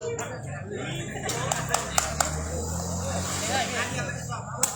อะ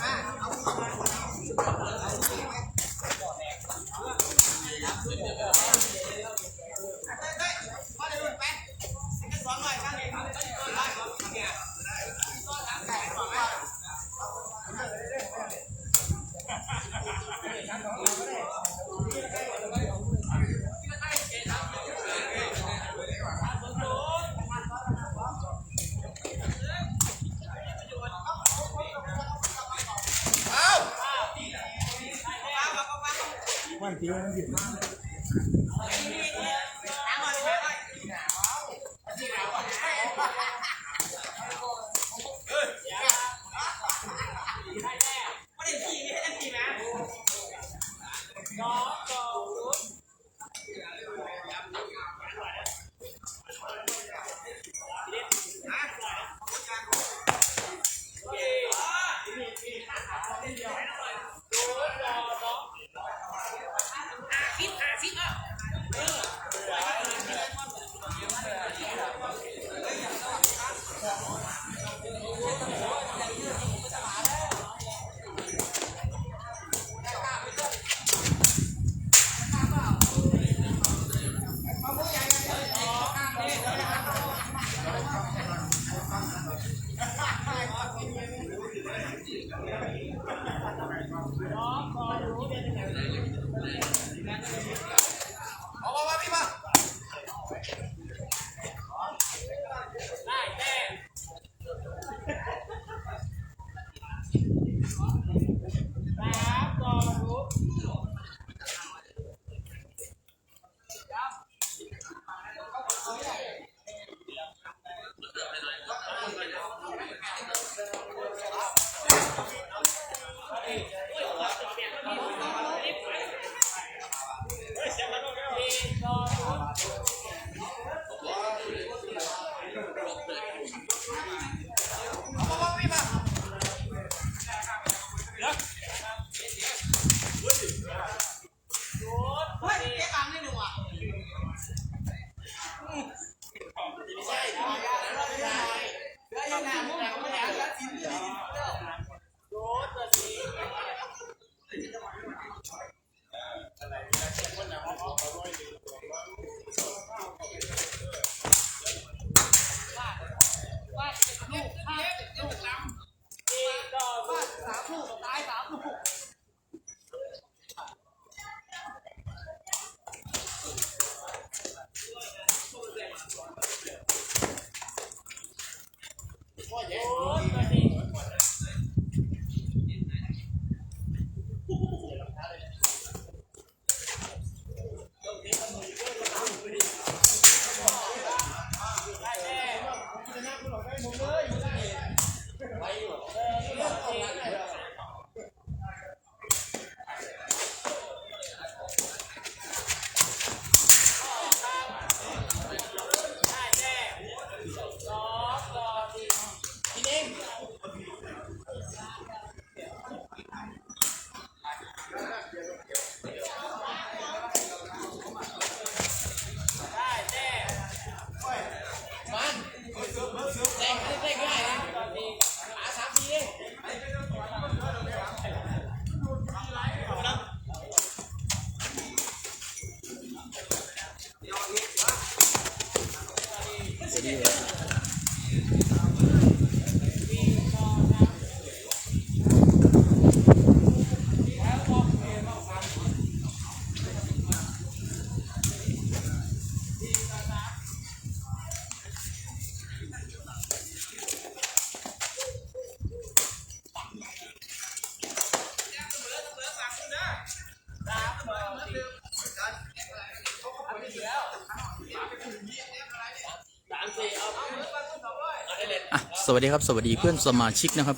วัสดีครับ สวัสดีเพื่อนสมาชิกนะครับ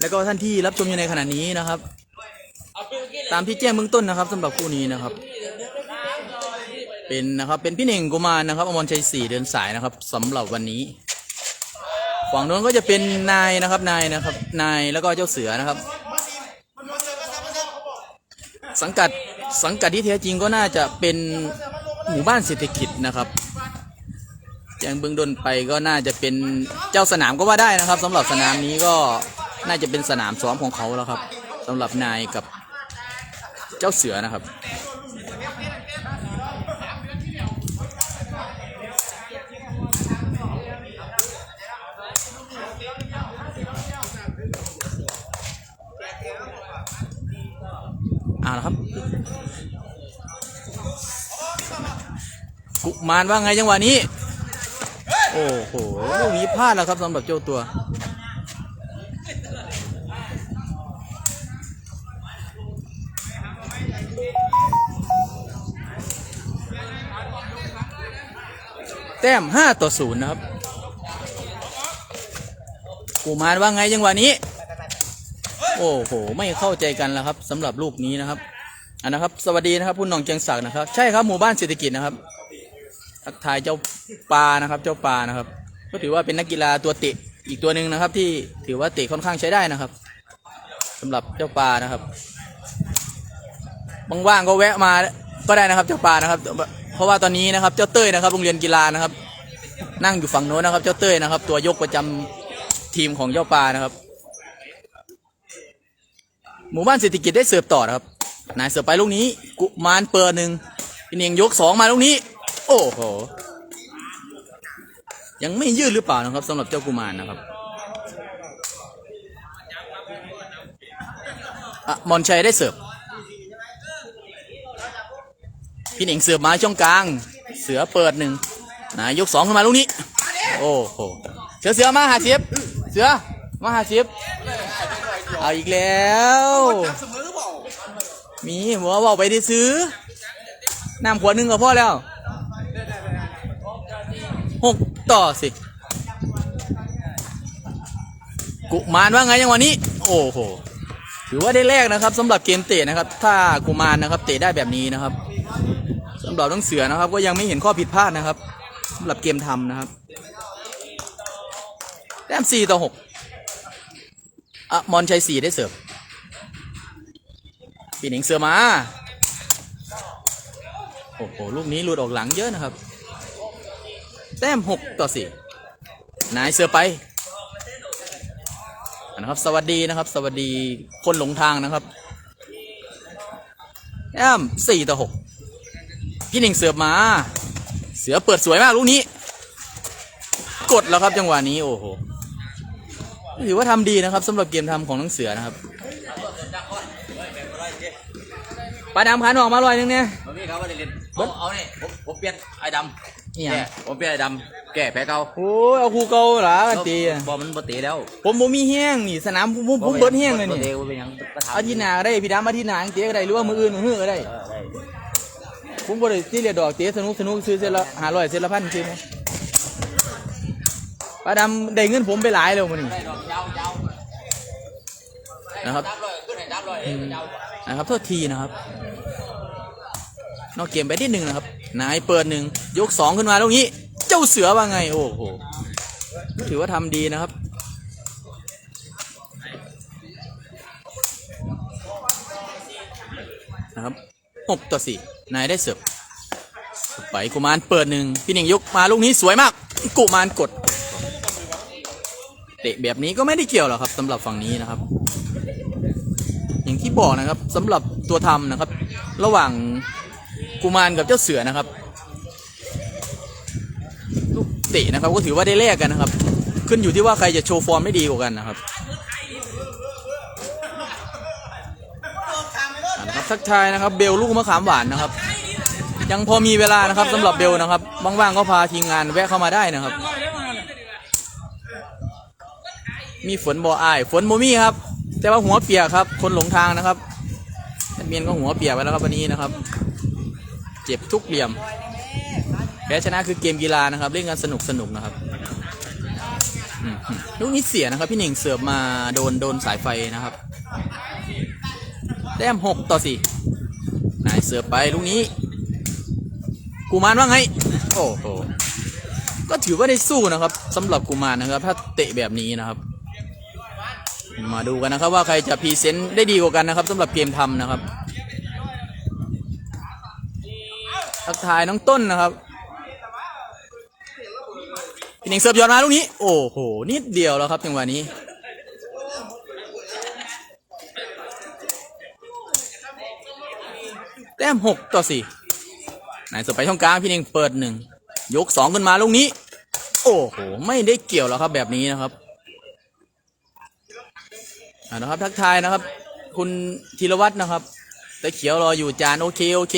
แล้วก็ท่านที่รับชมอยู่ในขณะนี้นะครับ ตามที่แจ้งเบื้องต้นนะครับสำหรับคู่นี้นะครับ เป็นนะครับเป็นพี่เน่งกุมารนะครับอมรชัยสี่เดินสายนะครับสำหรับวันนี้ฝั่งโน้นก็จะเป็นนายนะครับนายนะครับนายแล้วก็เจ้าเสือนะครับ สังกัดสังกัดที่แท้จริงก็น่าจะเป็นหมู่บ้านเศรษฐกิจนะครับ แจงเบื้องดนไปก็น่าจะเป็นเจ้าสนามก็ว่าได้นะครับสำหรับสนามนี้ก็น่าจะเป็นสนามซ้อมของเขาแล้วครับสำหรับนายกับเจ้าเสือนะครับเอาละครับ กุมารว่าไงจังหวะนี้ โอ้โหลูกนี้พลาดแล้วครับสำหรับเจ้าตัว แต้ม5ต่อ0นะครับกุมารว่าไงจังหวะนี้ โอ้โห ไม่เข้าใจกันแล้วครับสำหรับลูกนี้นะครับอันนะครับ สวัสดีนะครับคุณหน้องเจียงศักดิ์นะครับ ใช่ครับหมู่บ้านเศรษฐกิจนะครับ ทักทายเจ้าปลานะครับ เจ้าปลานะครับ ก็ถือว่าเป็นนักกีฬาตัวเตะอีกตัวหนึ่งนะครับ ที่ถือว่าเตะค่อนข้างใช้ได้นะครับสำหรับเจ้าปลานะครับว่างๆก็แวะมาก็ได้นะครับ เจ้าปลานะครับ เพราะว่าตอนนี้นะครับ เจ้าเต้ยนะครับโรงเรียนกีฬานะครับ นั่งอยู่ฝั่งโน้นนะครับ เจ้าเต้ยนะครับ ตัวยกประจำทีมของเจ้าปลานะครับ หมู่บ้านเศรษฐกิจได้เสิร์ฟต่อนะครับนายเสิร์ฟไปลูกนี้ กุมารเปิดหนึ่งพี่เนียงยกสองมาลูกนี้ โอ้โห ยังไม่ยืดหรือเปล่านะครับสำหรับเจ้ากุมารนะครับอะมอนชัยได้เสิร์ฟพี่เน่งเสิร์ฟมาช่องกลาง เสือเปิดหนึ่งนายยกสองขึ้นมาลูกนี้ โอ้โห เสือเสือมาหาเสียบเสือมาหาเสียบเอาอีกแล้ว มีหัวบอกไปได้ซื้อน้ำขวดหนึ่งก็พอแล้ว หกต่อสิกุมารว่าไงยังวันนี้ โอ้โหถือว่าได้แรกนะครับสำหรับเกมเตะนะครับ ถ้ากุมารนะครับเตะได้แบบนี้นะครับสำหรับต้องเสือนะครับ ก็ยังไม่เห็นข้อผิดพลาดนะครับสำหรับเกมทำนะครับแต้มสี่ต่อหกอะมอนชัยสี่ได้เสิร์ฟปีหนิงเสือมา โอ้โห ลูกนี้หลุดออกหลังเยอะนะครับ แต้มหกต่อสี่นายเสือไปนะครับ สวัสดีนะครับ สวัสดีคนหลงทางนะครับแต้มสี่ต่อหกพี่หนิงเสือมา เสือเปิดสวยมากลูกนี้ กดแล้วครับจังหวะนี้โอ้โหถือว่าทำดีนะครับสำหรับเกมทำของน้องเสือนะครับปลาดำขันออกมาลอยนึงเนี่ยผมพี่เขาว่าเล่นๆเอาเอาเนี่ยผมผมเปลี่ยนไอ้ดเนี่ำยแก่ผมเปลี่ยนไอ้ดำแก่แพ้เก่าโอ้ยเอาคูเกาหลากันตีอะบอลมันบ่ตีแล้ว ผมผมมีแห้งนี่สนามผมผมผมเบิดแห้งเลยบ่นี่ตีบ่เป็นหยังประธานอาทิตย์หน้าก็ได้พี่ดำอาทิตย์หน้าเตะก็ได้หรือว่ามืออื่นมือหื้อก็ได้เออได้ผมบ่ได้ที่เรียดดอกเตะสนุกสนุกซื้อเซตละห้าร้อยเซตละพันซื้อไหมปลาดำได้เงินผมไปหลายแล้วมันนี่ได้ดอกยาวยาวนะครับดับเลยขึ้นให้ดับเลยเอ้ยยาวนะครับโทษทีนะครับ นอกเกมไปนิดหนึ่งนะครับนายเปิดหนึ่งยกสองขึ้นมาตรงนี้ เจ้าเสือว่าไง โอ้โหถือว่าทำดีนะครับนะครับหกต่อสี่นายได้เสิร์ฟไปกุมารเปิดหนึ่งพี่หนึ่งยกมาลูกนี้สวยมาก กุมารกดเตะแบบนี้ก็ไม่ได้เกี่ยวหรอกครับสำหรับฝั่งนี้นะครับ อย่างที่บอกนะครับสำหรับตัวทำนะครับ ระหว่าง กุมารกับเจ้าเสือนะครับ ลูกเตะนะครับ ก็ถือว่าได้แลกกันนะครับ ขึ้นอยู่ที่ว่าใครจะโชว์ฟอร์มได้ดีกว่ากันนะครับนะครับทักทายนะครับ เบลลูกมะขามหวานนะครับ ยังพอมีเวลานะครับสำหรับเบลนะครับว่างๆก็พาทีมงานแวะเข้ามาได้นะครับ มีฝนบ่อาย ฝนโมมี่ครับ แต่ว่าหัวเปียกครับ คนหลงทางนะครับแอดเมียนก็หัวเปียกไปแล้วครับวันนี้นะครับ เจ็บทุกเหลี่ยม แพ้ชนะคือเกมกีฬานะครับ เล่นกันสนุกสนุกนะครับลูกนี้เสียนะครับ พี่หนึ่งเสิร์ฟมาโดนโดนสายไฟนะครับแต้มหกต่อสี่นายเสิร์ฟไปลูกนี้ กูมารว่าไง โอ้โหก็ถือว่าได้สู้นะครับสำหรับกุมารนะครับ ถ้าเตะแบบนี้นะครับ มาดูกันนะครับว่าใครจะพรีเซนต์ได้ดีกว่ากันนะครับสำหรับเกมทำนะครับ ทักทายน้องต้นนะครับพี่เน่งเสิร์ฟย้อนมาลูกนี้ โอ้โห นิดเดียวแล้วครับจังหวะนี้แต้มหกต่อสี่นายเสิร์ฟไปช่องกลางพี่เน่งเปิดหนึ่งยกสองขึ้นมาลูกนี้ โอ้โห ไม่ได้เกี่ยวแล้วครับแบบนี้นะครับอ่านะครับทักทายนะครับ คุณธีรวัตรนะครับแต่เขียวรออยู่จานโอเคโอเค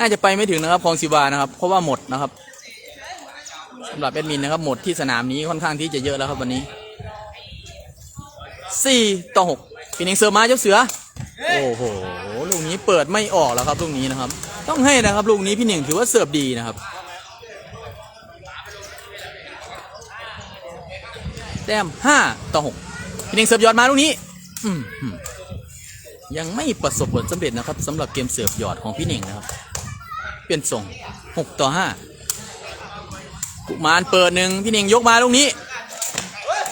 น่าจะไปไม่ถึงนะครับคลองสิบานะครับเพราะว่าหมดนะครับสำหรับแอดมินนะครับหมดที่สนามนี้ค่อนข้างที่จะเยอะแล้วครับวันนี้สี่ต่อหกปีนิงเสือมาเจ้าเสือ โอ้โหลูกนี้เปิดไม่ออกแล้วครับลูกนี้นะครับ ต้องให้นะครับลูกนี้พี่หนึ่งถือว่าเสิร์ฟดีนะครับแต้มห้าต่อหกพี่หนึ่งเสิร์ฟยอดมาลูกนี้ยังไม่ประสบผลสำเร็จนะครับสำหรับเกมเสิร์ฟยอดของพี่หนึ่งนะครับ เป็นส่งหกต่อห้ากุมารเปิดหนึ่งพี่หน่งยกมาลูกนี้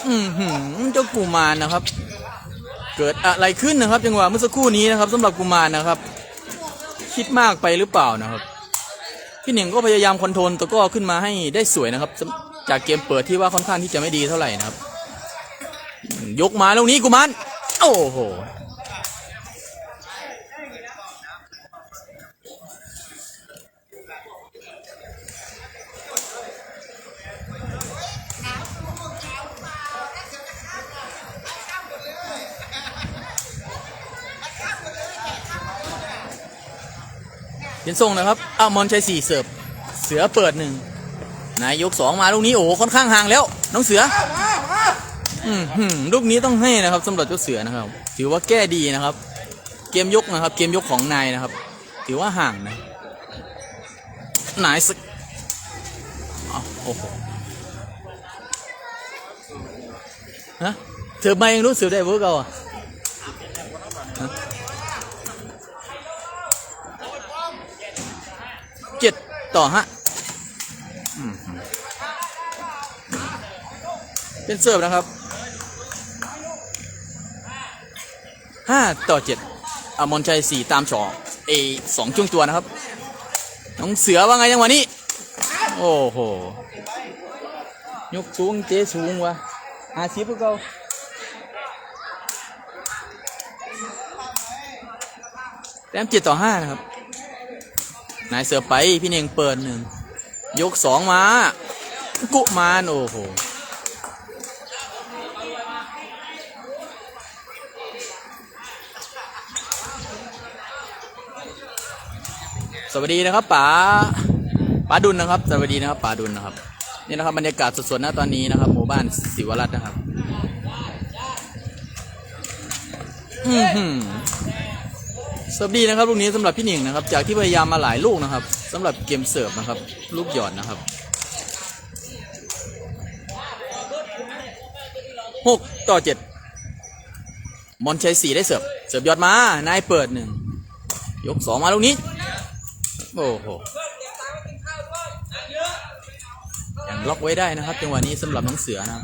อืมหืมเจ้ากุมารนะครับ เกิดอะไรขึ้นนะครับจังหวะเมื่อสักครู่นี้นะครับสำหรับกุมารนะครับ คิดมากไปหรือเปล่านะครับ พี่หน่งก็พยายามคอนโทรลตะก้อขึ้นมาให้ได้สวยนะครับ จากเกมเปิดที่ว่าค่อนข้างที่จะไม่ดีเท่าไหร่นะครับ ยกมาลูกนี้กุมารโอ้โห เห็นทรงนะครับอ้ามอนชัยสี่เสิร์ฟเสือเปิดหนึ่งนายยกสองมาลูกนี้โอ้โหค่อนข้างห่างแล้ว น้องเสืออืมลูกนี้ต้องให้นะครับสำหรับเจ้าเสือนะครับ ถือว่าแก้ดีนะครับ เกมยกนะครับ เกมยกของนายนะครับ ถือว่าห่างนะนายสักอ้าวโอ้โหฮะเธอมายังรู้สึกได้เวิร์กเอาอะฮะเจ็ด ต่อฮะอืมหืมเป็นเสิร์ฟนะครับห้าต่อเจ็ดอมรชัยสี่ตามสองเอสองช่วงตัวนะครับ น้องเสือว่าไงยังวันนี้ โอ้โห ยกสูงเจ๊สูงวะอาชีพพวกเราแต้มเจ็ดต่อห้านะครับ นายเสือไปพี่เน่งเปิดหนึ่งยกสองมา กุมารโอ้โหสวัสดีนะครับป๋าป๋าดุลนะครับสวัสดีนะครับป๋าดุลนะครับนี่นะครับบรรยากาศสดๆนะตอนนี้นะครับหมู่บ้านศิวรัตน์นะครับ สวัสดีนะครับลูกนี้สำหรับพี่หนิงนะครับ จากที่พยายามมาหลายลูกนะครับสำหรับเกมเสิร์ฟนะครับ ลูกหย่อดนะครับหกต่อเจ็ดมอนชัยสี่ได้เสิร์ฟเสิร์ฟยอดมานายเปิดหนึ่งยกสองมาลูกนี้ โอ้โหยังล็อกไว้ได้นะครับจังหวะนี้สำหรับน้องเสือนะครับ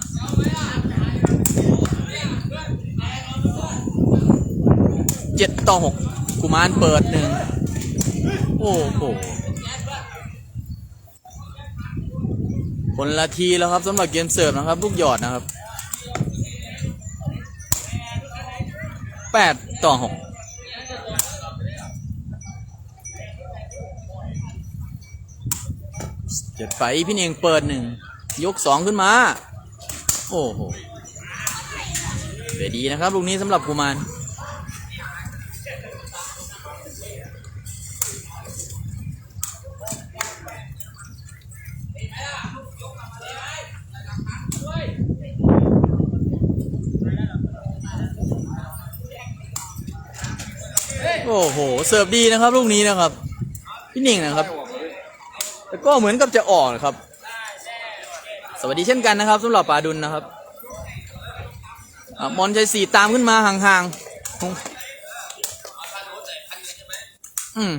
เจ็ดต่อหก กุมารเปิดหนึ่งโอ้โหคนละทีแล้วครับสำหรับเกมเสิร์ฟนะครับ ลูกหยอดนะครับแปดต่อหกเจ็ดไปพี่เนียงเปิดหนึ่งยกสองขึ้นมา โอ้โหเดีดีนะครับลูกนี้สำหรับกุมาร โอ้โห เสิร์ฟดีนะครับ ลูกนี้นะครับ พี่เน่งนะครับ แต่ก็เหมือนกับจะออกนะครับ สวัสดีเช่นกันนะครับสำหรับปาดุลนะครับอมอนชัยสี่ตามขึ้นมาห่างๆ อืม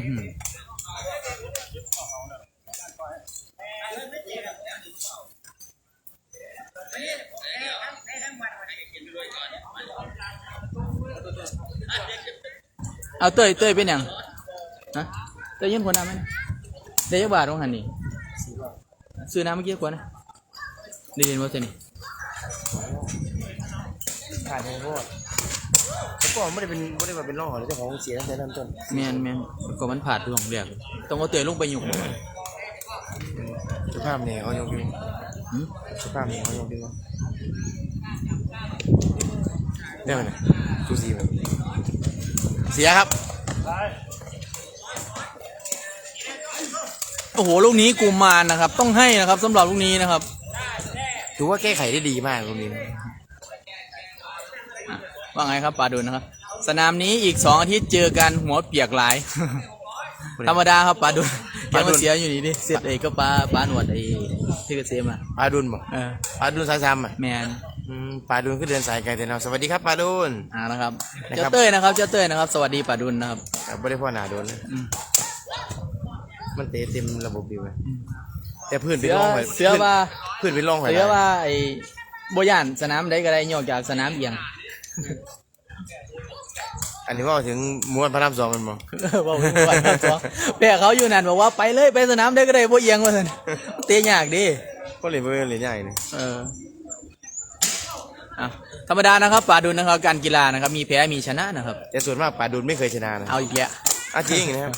เอาเตยเตยเป็นยังฮะเต้ยยืนคนน้ำไหมนะได้ยักบาทตรงหันนี่ซื้อน้ำเมื่อกี้กว่านะได้ยินว่าเซนี่ขาดในโทษแล้ว ก็ไม่ได้เป็นไม่ได้มาเป็นร่องหอยเจ้าของเสียตั้งแต่เริ่มต้นแมนแมนก็มันผ่าดดวงเรียกต้องเอาเตยลงไปอยู่สภาพเนี่ยเขายกพิงหืมสภาพเนี่ยเขายกพิงวะได้ไหมเนี่ยดูสีมันเสียครับโอ้โหลูกนี้กูมารนะครับ ต้องให้นะครับสำหรับลูกนี้นะครับถือว่าแก้ไขได้ดีมากตรงนี้นะอะ ว่าไงครับปาดุลนะครับ สนามนี้อีกสองอาทิตย์เจอกันหัวเปียกหลาย ธรรมดาครับปาดุลแกมาเสียอยู่นี่ดิเสร็จไอ้ก็ปลาปลาหนวดไอ้ที่เกษมอะปลาดุนบอกเออปลาดุนสายซ้ำอะแมนอืมปลาดุนก็เดินสายไกลแต่เราสวัสดีครับปลาดุนอ่านะครับนะคเจ้ารับเต้ยนะครับ เจ้าเต้ยนะครับ สวัสดีปาดุลนะครับอะไม่ได้พ่อหนาโดนเลยอืมมันเตะเต็มระบบดีไหมแต่พื้นเสืเป็นอร่องหอยเสือว่าพื้นเป็นร่องหอยเสือว่าไอ้บย่านสนามใดก็ได้ยกจากสนามเอียง อันนี้ว่าถึงม้วนพระรามสองกันมั้งว่าผมว่าตัวแม่เขาอยู่นั่นบอกว่าไปเลยไปสนามใดก็ได้บ่เอียงว่าซั่นเตะยากดิก็เหรียญเบอร์เหรียญใหญ่เลยเอออะธรรมดานะครับปาดุลนะครับการกีฬานะครับ มีแพ้มีชนะนะครับแต่ส่วนมากปลาดุนไม่เคยชนะนะเอาอีกแล้วอะจริงนะครับ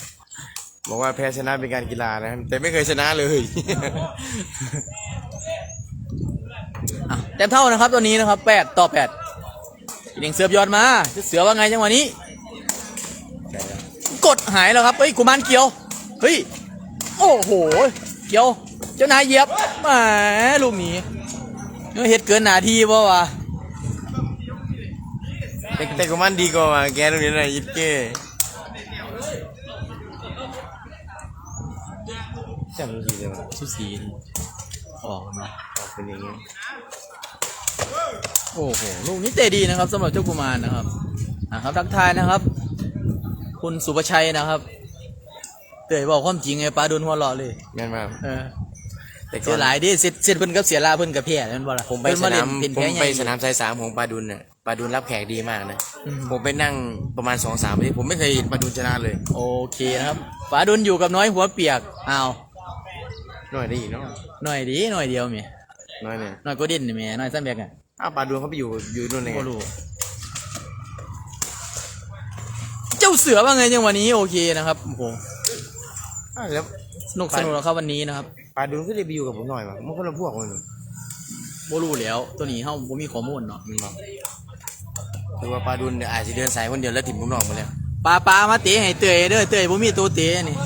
บอกว่าแพ้ชนะเป็นการกีฬานะครับแต่ไม่เคยชนะเลยอะเต็มเท่านะครับตัวนี้นะครับแปดต่อแปด อีกหนึ่งเสือบยอดมาเสือว่าไงจังหวะนี้ กดหายแล้วครับเฮ้ยกุมารเกียวเฮ้ยโอ้โหเกียว เจ้านายเหยียบแหมลูกหนี้เฮ็ดเกินหนาทีป่าวะแต่แต่ก็มันดีกว่าแกตรงนี้นะยิดเก้แซ่บจริงๆเลยว่ะสุสีออกมาออกเป็นอย่างงี้ โอ้โหลูกนี้เตะดีนะครับสำหรับเจ้ากุมารนะครับอะครับทักทายนะครับ คุณสุประชัยนะครับเตยบอกความจริงไงปลาโดนหัวเราะเลยแม่นมากเออแต่ก่เสีอยนหลายดิเสร็จเสร็จเพิ่นกับเสียลาเพิ่นกับแพ้นั่นบ่ล่ะผมไปเพิ่นสมาเล่นามเป็นผมแพ้ใหไปญ่สนามสายสามของปลาดุนเนี่ยปลาดุนรับแขกดีมากนะอืม ผมไปนั่งประมาณสองสามปีผมไม่เคยเห็นปลาดุนชนะเลยโอเคนะครับปลาดุนอยู่กับน้อยหัวเปียกอ้าวหน่อยได้อีกเนาะหน่อยดีหน่อยเดียวแหม่น้อยเนี่ย หน่อยก็ดิ้นนี่แหม่หน่อยซ้ำแบกอะ อ้าวปลาดุนเขาไปอยู่อยู่นู่นเลยไงบ่รู้เจ้าเสือว่าไงจังวันนี้โอเคนะครับโอ้โหอ้าวแล้วสนุกสนุกแล้วครับวันนี้นะครับปลาดุนก็ได้ไปอยู่กับผมหน่อยว่ะมันคนละพวกมันบ่รู้แล้ว ตัวนี้เฮาบ่มีข้อมูลเนาะมันบอกแต่ว่าปลาดุนเนี่ยอาจจะเดินสายคนเดียวแล้วถิ่มผมนอกหมาแล้วปลาปลามาเตะให้เตยเด้อเตยบ่มีตัวเตะนี่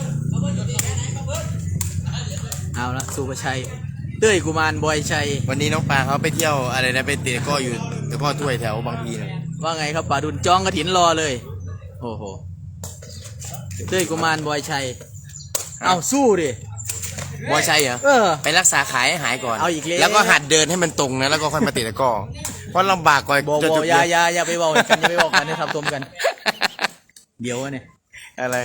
เอาละสุภชัย เต้ยกุมารบอยชัย วันนี้น้องปลาเขาไปเที่ยวอะไรนะไปเตะก็อยู่ตะกร้อถ้วยแถวบางพีนะว่าไงครับป่าดุลจองกระถินรอเลย โอ้โหเต้ยกุมารบอยชัย เอาสู้ดิ บอยชัยเหรอเออ ไปรักษาขายให้หายก่อน เอาอีกแล้ว แล้วก็หัดเดินให้มันตรงนะแล้วก็ค่อยมาเตะตะกร้อเพราะลำบากกว่าบอกจะบอจุกดอย่าอย่าอย่าไปบอกกันอย่าไปบอกกันนะครับตมกัน เดี๋ยวเนี่ย อะไร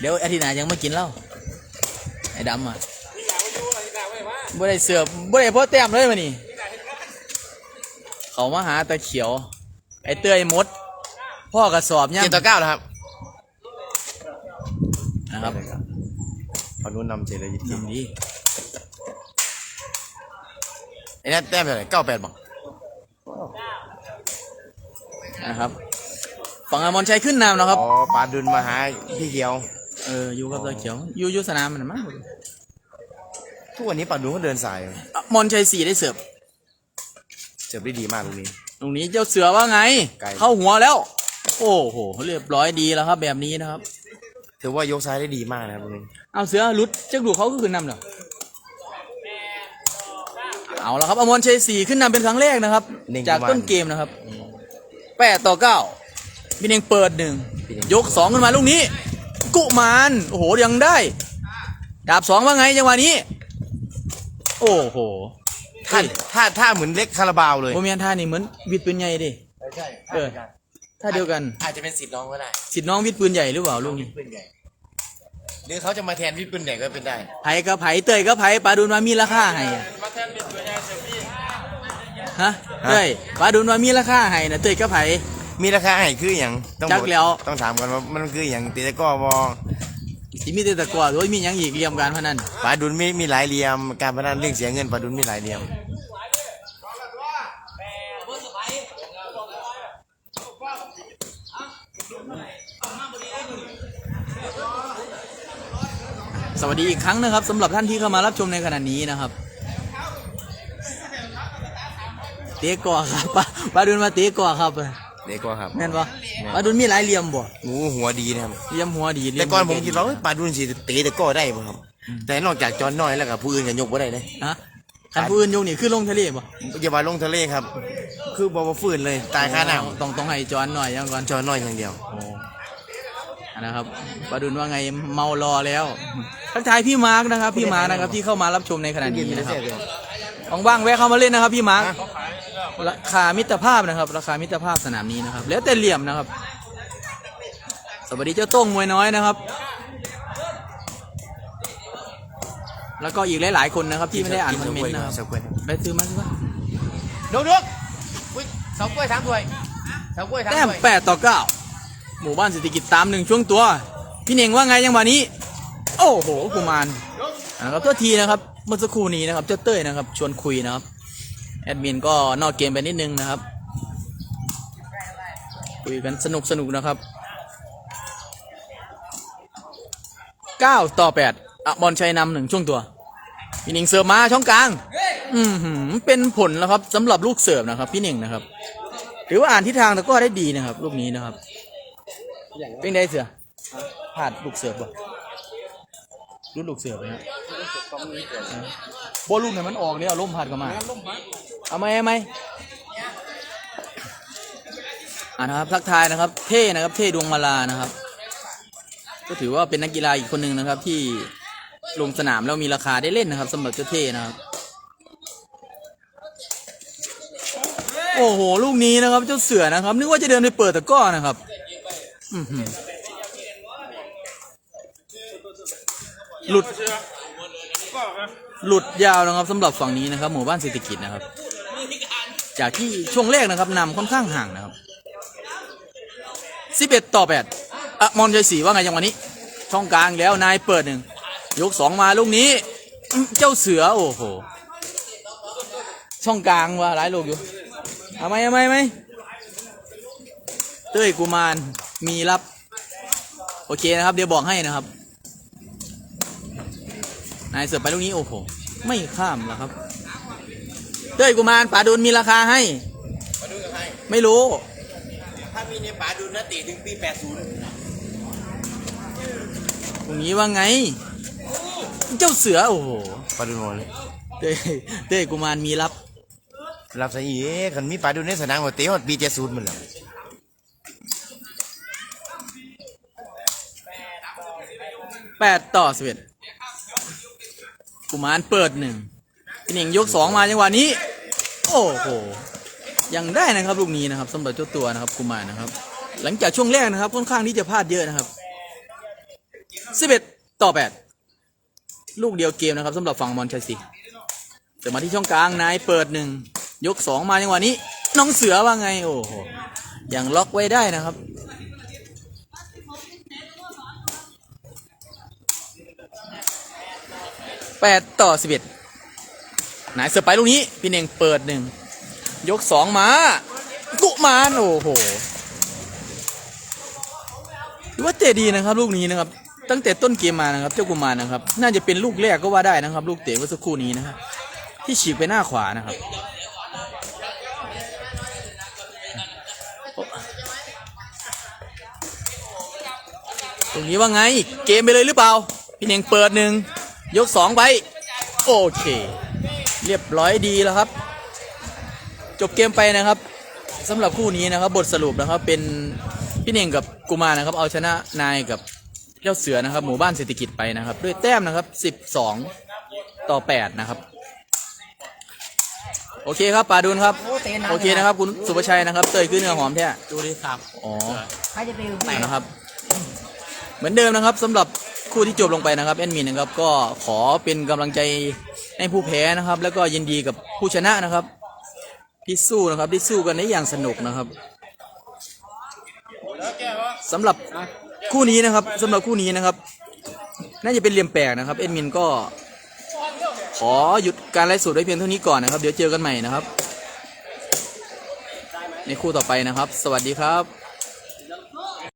เดี๋ยวอาทิตย์หน้ายังไม่กินเหล้าไอ้ดำอะ บ่ได้เสือบบ่ได้พ่อแต้มเลยมานี่เขามาหาตะเขียว ไอ้เต้ยมด พ่อกระสอบยังเจ็ดต่อเก้าแล้วครับนะครับเขานู้นนำเจเลยยิบยินดีไอ้นั่นแต้มเท่าไหร่เก้าแปดบอกนะครับฝั่งอมรชัยขึ้นนำนะครับอ๋อปลาดุนมาหาพี่เขียวเอออยู่กับตะเขียวอยู่อยู่สนามมันมั้ง ทุกวันนี้ปลาดุนเขาเดินสายอะมรชัยสี่ได้เสิร์ฟเสิร์ฟได้ดีมากตรงนี้ ตรงนี้เจ้าเสือว่าไง ไกล เข้าหัวแล้ว โอ้โหเรียบร้อยดีแล้วครับ แบบนี้นะครับ ถือว่ายกซ้ายได้ดีมากนะครับตรงนี้เอาเสือหลุดเจ้าดูเขาก็ขึ้นนำเหรอเอาละครับอมรชัยสี่ขึ้นนำเป็นครั้งแรกนะครับ จากต้นเกมนะครับแปดต่อเก้าพี่เน่งเปิดหนึ่งยกสองขึ้นมาลูกนี้ กุมารโอ้โหยังได้ ดาบสองว่าไงจังหวะนี้ โอ้โหท่าท่าท่าเหมือนเล็กคาราบาวเลยโมเมนท่านี่เหมือนวิดปืนใหญ่ดิใช่เออท่าเดียวกัน อาจจะเป็นสิทธิ์น้องก็ได้สิทธิ์น้องวิดปืนใหญ่หรือเปล่าลูกนี้ปืนใหญ่หรือเขาจะมาแทนพี่ปืนใหญ่ก็เป็นได้ไผ่กับไผ่เตยกับไผ่ปลาดุนมามีราคาให้อะฮะเตยปลาดุนมามีราคาให้นะเตยกับไผ่มีราคาให้คืออย่างต้องจักแล้วต้องถามกันว่ามันคืออย่างตีตะกร้อบอ ที่มีแต่ตะกร้อโอ้ยมีอย่างอีกเหลี่ยมการพนันปลาดุนมีมีหลายเหลี่ยม การพนันเรื่องเสียเงินปลาดุนมีหลายเหลี่ยม สวัสดีอีกครั้งนะครับสำหรับท่านที่เข้ามารับชมในขณะนี้นะครับ เตะก่อครับปลาดุนมาเตะก่อครับ เด็กกว่าครับแม่นปะปาดุนมีหลายเหลี่ยมบ่งูหัวดีนะครับเหลี่ยมหัวดีเหลี่แต่ยก่อนผมหัวคิดว่าเอ้ยปลาดุนสีตีแต่ก็ได้ป่ะครับ แต่นอกจากจอนน้อยแล้วกับผู้อื่นก็ยกบ่ได้เลยฮะคันปืนโยงนี่คือลงทะเลบ่อย่าว่าลงทะเลครับ คือบ่ว่าฟื้นเลยตายคาน้ต้องต้องให้จอนหน่อยยังก่อนำจอนน้อยอย่างเดียวนะครับปาดุนว่าไงเมารอแล้วทักทายพี่มาร์กนะครับ พี่มาร์กนะครับที่เข้ามารับชมในขณะนี้นะครับว่างๆแวะเข้ามาเล่นนะครับพี่มาร์ก ราคามิตรภาพนะครับ ราคามิตรภาพสนามนี้นะครับ แล้วแต่เหลี่ยมนะครับ สวัสดีเจ้าโต้งมวยน้อยนะครับ แล้วก็อีกหลาย ๆ คนนะครับ ที่ไม่ได้อ่านคอมเมนต์นะครับสักคนไปซื้อมาซื้อมาดูดูอุ้ยเสากล้วยสามถ้วยเสากล้วยสามแต้มถ้วยแปดต่อเก้าหมู่บ้านเศรษฐกิจตามหนึ่งช่วงตัว พี่เน่งว่าไงยังวันนี้ โอ้โหกุมารนะครับตัวทีนะครับเมื่อสักครู่นี้นะครับเจ้าเต้ยนะครับ ชวนคุยนะครับ แอดมินก็นอกเกมไปนิดนึงนะครับคุยกันสนุกสนุกนะครับเก้าต่อแปดอะบอลชัยนำหนึ่งช่วงตัวพี่เน่งเสิร์ฟมาช่องกลาง อือหือเป็นผลแล้วครับสำหรับลูกเสิร์ฟนะครับพี่เน่งนะครับถือว่าอ่านทิศทางตะกร้อได้ดีนะครับ ลูกนี้นะครับเป็นไงเสือพลาดลูกเสือบ่ รุ่นลูกเสือไปนะบอลลูกเนี่ยมันออกเนี่ยล่มพัดเข้ามาเอาไหมเอาไหมอ่านะครับทักทายนะครับ เท่นะครับ เท่ดวงมาลานะครับ ก็ถือว่าเป็นนักกีฬาอีกคนหนึ่งนะครับ ที่ลงสนามแล้วมีราคาได้เล่นนะครับสำหรับเจ้าเท่นะครับ โอ้โห ลูกนี้นะครับ เจ้าเสือนะครับ นึกว่าจะเดินไปเปิดตะกร้อนะครับ อื้อ หือหลุด หลุดยาวนะครับสำหรับฝั่งนี้นะครับ หมู่บ้านเศรษฐกิจนะครับ จากที่ช่วงแรกนะครับนำค่อนข้างห่างนะครับ11ต่อ8อะมอนชัยศรีว่าไงจังหวะนี้ ช่องกลางแล้วนายเปิดหนึ่งยกสองมาลูกนี้อื้อเจ้าเสือโอ้โหช่องกลางว่าหลายลูกอยู่เอาไหมเอาไหมเอาไหมเต้ยกุมารมีรับ โอเคนะครับ เดี๋ยวบอกให้นะครับ นายเสิร์ฟไปลูกนี้โอ้โห ไม่ข้ามแล้วครับเต้ยกุมารป่าดุลมีราคาให้ไม่รู้ ถ้ามีในปลาดุนนะตีถึงปี 80ตรงนี้ว่าไง เจ้าเสือ โอ้โหปลาดุนหมดเต้ยเต้ยกุมารมีรับ รับซะอีกคันมีปลาดุนในสนามก็เตะฮอดปี70มันแหละแปดต่อสิบเอ็ด กุมารเปิดหนึ่งพี่หนิงยกสองมาจังหวะนี้ โอ้โหยังได้นะครับลูกนี้นะครับสำหรับเจ้าตัวนะครับกุมารนะครับ หลังจากช่วงแรกนะครับ ค่อนข้างที่จะพลาดเยอะนะครับสิบเอ็ดต่อแปดลูกเดียวเกมนะครับสำหรับฝั่งมอนชัยศรีเสิร์ฟมาที่ช่องกลางนายเปิดหนึ่งยกสองมาจังหวะนี้ น้องเสือว่าไง โอ้โหยังล็อกไว้ได้นะครับ แปดต่อสิบเอ็ดนายเสือไปลูกนี้ พี่เน่งเปิดหนึ่งยกสองมากุมารโอ้โหถือว่าเตะดีนะครับ ลูกนี้นะครับ ตั้งแต่ต้นเกมมานะครับ เจ้ากุมารนะครับ น่าจะเป็นลูกแรกก็ว่าได้นะครับ ลูกเตะเมื่อสักครู่นี้นะครับ ที่ฉีกไปหน้าขวานะครับตรงนี้ว่าไง เกมไปเลยหรือเปล่า พี่เน่งเปิดหนึ่ง ยกสองไปโอเค เรียบร้อยดีแล้วครับ จบเกมไปนะครับสำหรับคู่นี้นะครับ บทสรุปนะครับเป็นพี่เน่งกับกุมารนะครับ เอาชนะนายกับเจ้าเสือนะครับ หมู่บ้านเศรษฐกิจไปนะครับ ด้วยแต้มนะครับ 12 ต่อ 8 นะครับ โอเคครับป่าดุลครับ โอเคนะครับ คุณสุภชัยนะครับ เตยขึ้นเนื้อหอมแท้ดูดิครับอ๋อใครจะไปไหนนะครับ เหมือนเดิมนะครับสำหรับ คู่ที่จบลงไปนะครับแอดมินนะครับก็ขอเป็นกำลังใจให้ผู้แพ้นะครับ แล้วก็ยินดีกับผู้ชนะนะครับ ที่สู้นะครับที่สู้กันได้อย่างสนุกนะครับสำหรับคู่นี้นะครับสำหรับคู่นี้นะครับ น่าจะเป็นเหลี่ยมแปลกนะครับแอดมินก็ ขอหยุดการไลฟ์สดไว้เพียงเท่านี้ก่อนนะครับ เดี๋ยวเจอกันใหม่นะครับ ในคู่ต่อไปนะครับ สวัสดีครับ